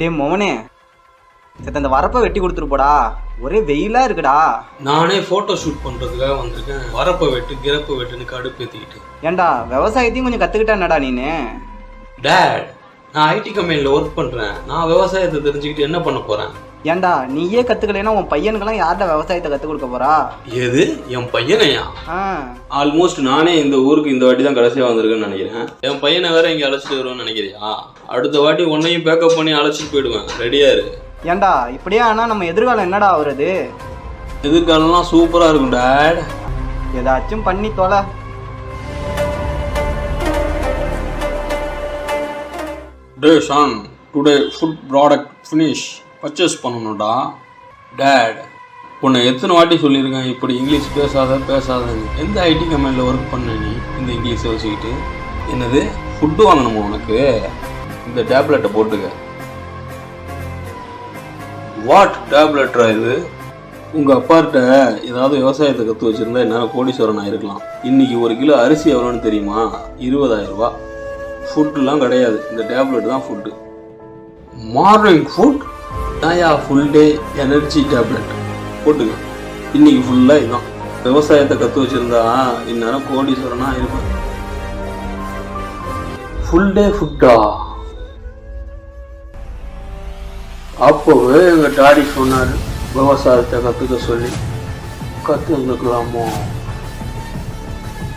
டேய் மோனே சத்த அந்த வரப்பை வெட்டி கொடுத்துட்டு போடா ஒரே வெயிலா இருக்குடா. நானே ஃபோட்டோ ஷூட் பண்ணுறதுக்காக வந்திருக்கேன். வரப்பை வெட்டு கிரப்பை வெட்டுன்னு கடுப்பேற்றிக்கிட்டு ஏன்டா விவசாயத்தையும் கொஞ்சம் கத்துக்கிட்டானடா நீனு? டேட் நான் ஐடி கம்பெனியில் ஒர்க் பண்ணுறேன் நான் விவசாயத்தை தெரிஞ்சுக்கிட்டு என்ன பண்ண போகிறேன் ஏன்டா நீயே கத்துக்கலைன்னா உன் பையனுக்கெல்லாம் யார்டா விவசாயத்தை கத்துக் கொடுக்க போறா? எது? என் பையனையா? ஆல்மோஸ்ட் நானே இந்த ஊருக்கு இந்த வாட்டி தான் கடைசியாக வந்திருக்கேன்னு நினைக்கிறேன். என் பையனை வேற இங்கே அழைச்சிட்டு வருவேன்னு நினைக்கிறியா? அடுத்த வாட்டி உன்னையும் பேக்கப் பண்ணி அழைச்சிட்டு போயிடுவேன். ரெடியா இரு. ஏன்டா இப்படியே ஆனா நம்ம எதிர்காலம் என்னடா ஆகுறது எதிர்காலம்லாம் சூப்பராக இருக்கும் டேட் ஏதாச்சும் பண்ணி தொலை. டே Shaan today food product finish purchase பண்ணணும்டா. Dad உன்னை எத்தனை வாட்டி சொல்லியிருக்கேன் இப்படி இங்கிலீஷ் பேசாத பேசாதன்னு. எந்த ஐடி கம்பெனியில் ஒர்க் பண்ண நீ இந்த இங்கிலீஷை வச்சுக்கிட்டு? என்னது? ஃபுட்டு வாங்கணுமா உனக்கு? இந்த டேப்லெட்டை போட்டுக்க. வாட் டேப்லெட்டா இது? உங்கள் அப்பார்ட்ட ஏதாவது விவசாயத்தை கற்று வச்சுருந்தா என்னால் கோடீஸ்வரன் ஆயிருக்கலாம். இன்றைக்கி ஒரு கிலோ அரிசி எவ்வளோன்னு தெரியுமா? இருபதாயிரம் ரூபாய் ஃபுட்டுலாம் கிடையாது. இந்த டேப்லெட் தான் ஃபுட்டு மார்னிங் ஃபுட் தாயா ஃபுல் டே எனர்ஜி டேப்லெட் போட்டுங்க இன்னைக்கு ஃபுல்லாக இதுதான் விவசாயத்தை கற்று வச்சுருந்தா இந்நேரம் கோடீஸ்வரனாக இருப்பேன். ஃபுல் டே ஃபுட்டா அப்போவே எங்கள் டாடி சொன்னார் விவசாயத்தை கற்றுக்க சொல்லி கற்றுக்கலாமோ